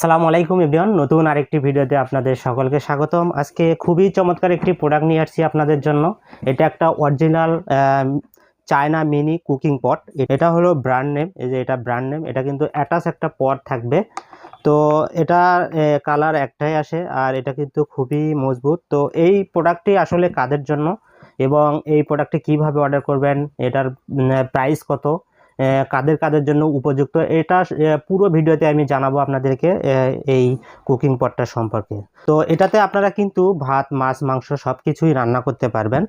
সালামু আলাইকুম এভরিওয়ান, নতুন আরেকটি ভিডিওতে আপনাদের সকলকে স্বাগতম। আজকে খুবই চমৎকার একটি প্রোডাক্ট নিয়ে আসছি আপনাদের জন্য। এটা একটা original China mini cooking pot এটা হলো ব্র্যান্ড নেম এই যে এটা ব্র্যান্ড নেম এটা কিন্তু অ্যাটাচ একটা পট থাকবে। তো এটা কালার একটাই আসে আর এটা কিন্তু খুবই মজবুত। তো এই প্রোডাক্টটি আসলে কাদের জন্য এবং এই প্রোডাক্টটি কীভাবে অর্ডার করবেন, এটার প্রাইস কত? কাদের কাদের জন্য উপযুক্ত? এটা পুরো ভিডিওতে আমি জানাব আপনাদেরকে এই কুকিং পটটা সম্পর্কে। তো এটাতে আপনারা কিন্তু ভাত, মাছ, মাংস সব কিছুই রান্না করতে পারবেন।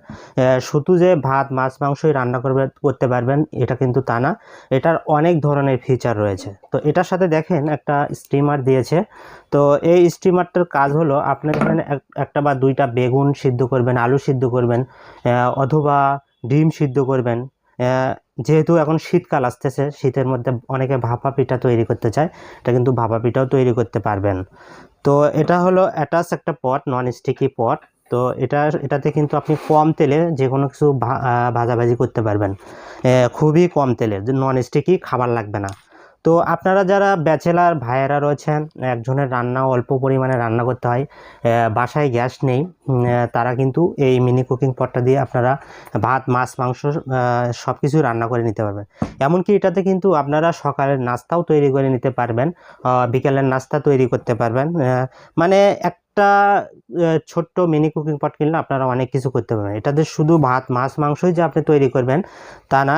শুধু যে ভাত, মাছ, মাংসই রান্না করবে, করতে পারবেন, এটা কিন্তু তা না। এটার অনেক ধরনের ফিচার রয়েছে। তো এটার সাথে দেখেন একটা স্টিমার দিয়েছে। তো এই স্টিমারটার কাজ হলো, আপনি ধরেন এক- একটা বা দুইটা বেগুন সিদ্ধ করবেন, আলু সিদ্ধ করবেন অথবা ডিম সিদ্ধ করবেন। যেহেতু এখন শীতকাল আসতেছে, শীতের মধ্যে অনেকে ভাপা পিঠা তৈরি করতে চায়, এটা কিন্তু ভাপা পিঠাও তৈরি করতে পারবেন। তো এটা হলো অ্যাটাচ একটা পট নন স্টিকি পট তো এটা, এটাতে কিন্তু আপনি কম তেলে যে কোনো কিছু ভাজাভাজি করতে পারবেন। খুবই কম তেলে নন স্টিকি খাবার লাগবে না। তো আপনারা যারা ব্যাচেলার ভাইয়েরা রয়েছেন, একজনের রান্না অল্প পরিমাণে রান্না করতে হয় বাসায় গ্যাস নেই তারা কিন্তু এই মিনি কুকিং পটটা দিয়ে আপনারা ভাত, মাছ, মাংস সব কিছু রান্না করে নিতে পারবেন। এমনকি এটাতে কিন্তু আপনারা সকালের নাস্তাও তৈরি করে নিতে পারবেন বিকেলের নাস্তা তৈরি করতে পারবেন মানে মানে একটা ছোট্ট মিনি কুকিং পট কিনলে আপনারা অনেক কিছু করতে পারবেন। এটাতে শুধু ভাত, মাছ, মাংসই যে আপনি তৈরি করবেন, তা না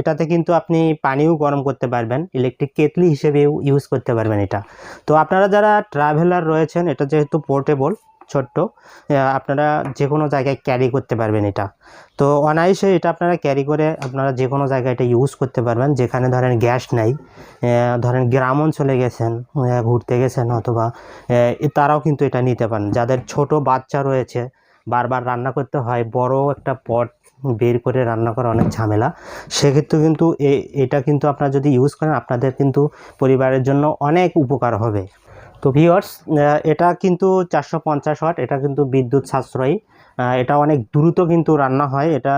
এটাতে কিন্তু আপনি পানিও গরম করতে পারবেন ইলেকট্রিক কেটলি হিসেবেও ইউজ করতে পারবেন এটা। তো আপনারা যারা ট্রাভেলার রয়েছেন, এটা যেহেতু পোর্টেবল ছোট্ট আপনারা যে কোনো জায়গায় ক্যারি করতে পারবেন এটা। তো অনায়াসে এটা আপনারা ক্যারি করে আপনারা যে কোনো জায়গায় এটা ইউজ করতে পারবেন। যেখানে ধরেন গ্যাস নাই ধরেন গ্রাম অঞ্চলে গেছেন ঘুরতে গেছেন অথবা তারাও কিন্তু এটা নিতে পারেন। যাদের ছোট বাচ্চা রয়েছে, বারবার রান্না করতে হয়, বড় একটা পট বের করে রান্না করা অনেক ঝামেলা। সেক্ষেত্রে কিন্তু এটা কিন্তু আপনারা যদি ইউজ করেন, আপনাদের কিন্তু পরিবারের জন্য অনেক উপকার হবে। তো ভিওর্স এটা কিন্তু চারশো পঞ্চাশ ওয়াট, এটা কিন্তু বিদ্যুৎ সাশ্রয়ী। এটা অনেক দ্রুত কিন্তু রান্না হয়, এটা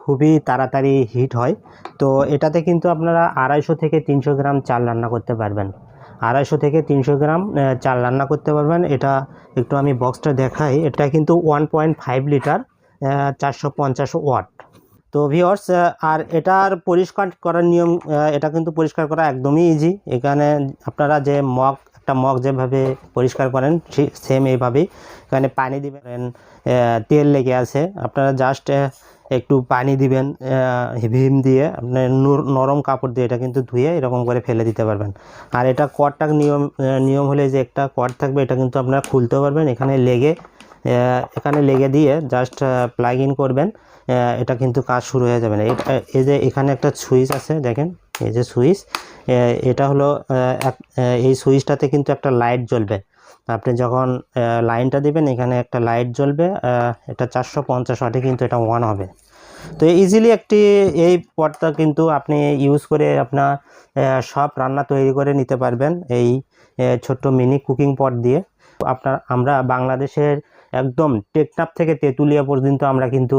খুবই তাড়াতাড়ি হিট হয়। তো এটাতে কিন্তু আপনারা আড়াইশো থেকে তিনশো গ্রাম চাল রান্না করতে পারবেন। আড়াইশো থেকে তিনশো গ্রাম চাল রান্না করতে পারবেন। এটা একটু আমি বক্সটা দেখাই। এটা কিন্তু ওয়ান পয়েন্ট ফাইভ লিটার চারশো পঞ্চাশ ওয়াট। তো ভিওর্স আর এটার পরিষ্কার করার নিয়ম এটা কিন্তু পরিষ্কার করা একদমই ইজি এখানে আপনারা যে মগ একটা মগ যেভাবে পরিষ্কার করেন, ঠিক সেম এইভাবেই। এখানে পানি দিবেন তেল লেগে আছে। আপনারা জাস্ট একটু পানি দিবেন ভিম দিয়ে। আপনার নুর- নরম কাপড় দিয়ে এটা কিন্তু ধুয়ে এরকম করে ফেলে দিতে পারবেন। আর এটা কটটাক নিয়ম নিয়ম হলে যে একটা কট থাকবে, এটা কিন্তু আপনারা খুলতে পারবেন। এখানে লেগে এখানে লেগে দিয়ে জাস্ট প্লাগ ইন করবেন। এটা কিন্তু কাজ শুরু হয়ে যাবে না। এই যে এখানে একটা সুইচ আছে, দেখেন, এই যে সুইচ এটা হলো এই সুইচটাতে কিন্তু একটা লাইট জ্বলবে। আপনি যখন লাইনটা দিবেন, এখানে একটা লাইট জ্বলবে এটা চারশো পঞ্চাশ ওয়াটে কিন্তু এটা ওয়ান হবে। তো ইজিলি একটি, এই পটটা কিন্তু আপনি ইউজ করে আপনার সব রান্না তৈরি করে নিতে পারবেন। এই ছোট্ট মিনি কুকিং পট দিয়ে। আপনার, আমরা বাংলাদেশের একদম টেকনাপ থেকে তেঁতুলিয়া পর্যন্ত আমরা কিন্তু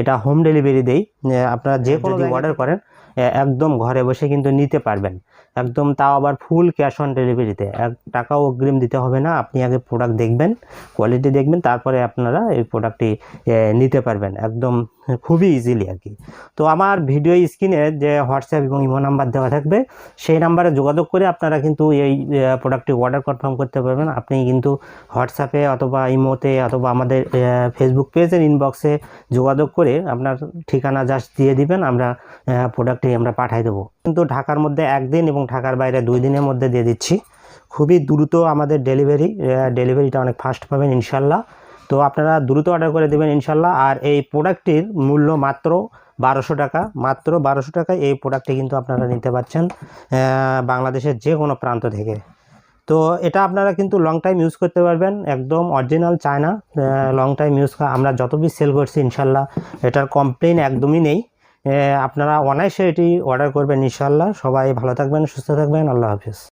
এটা হোম ডেলিভারি দেই। আপনারা যে কোনো অর্ডার করেন একদম ঘরে বসে কিন্তু নিতে পারবেন। একদম তাও আবার ফুল ক্যাশ অন ডেলিভারিতে এক টাকাও অগ্রিম দিতে হবে না আপনি আগে প্রোডাক্ট দেখবেন কোয়ালিটি দেখবেন তারপরে আপনারা এই প্রোডাক্টটি নিতে পারবেন। একদম খুবই ইজিলি আর কি। তো আমার ভিডিও স্ক্রিনে যে হোয়াটসঅ্যাপ এবং ইমো নাম্বার দেওয়া থাকবে, সেই নাম্বারে যোগাযোগ করে আপনারা কিন্তু এই প্রোডাক্টটি অর্ডার কনফার্ম করতে পারবেন। আপনি কিন্তু হোয়াটসঅ্যাপে অথবা ইমোতে অথবা আমাদের ফেসবুক পেজের ইনবক্সে যোগাযোগ করে আপনার ঠিকানা জাস্ট দিয়ে দিবেন, আমরা প্রোডাক্টটি আমরা পাঠিয়ে দেবো। কিন্তু ঢাকার মধ্যে একদিন এবং ঢাকার বাইরে দুই দিনের মধ্যে দিয়ে দিচ্ছি। খুবই দ্রুত আমাদের ডেলিভারি ডেলিভারিটা অনেক ফাস্ট পাবেন, ইনশাল্লাহ। তো আপনারা দ্রুত অর্ডার করে দেবেন ইনশাল্লাহ। আর এই প্রোডাক্টটির মূল্য মাত্র বারোশো টাকা। মাত্র বারোশো টাকায় এই প্রোডাক্টটি কিন্তু আপনারা নিতে পারছেন বাংলাদেশের যে কোনো প্রান্ত থেকে। তো এটা আপনারা কিন্তু লং টাইম ইউজ করতে পারবেন, একদম original China long time use আমরা যত পিস সেল করছি ইনশাল্লাহ, এটার কমপ্লেন একদমই নেই। আপনারা অনায়াসে এটি অর্ডার করবেন ইনশাল্লাহ। সবাই ভালো থাকবেন, সুস্থ থাকবেন। আল্লাহ হাফিজ।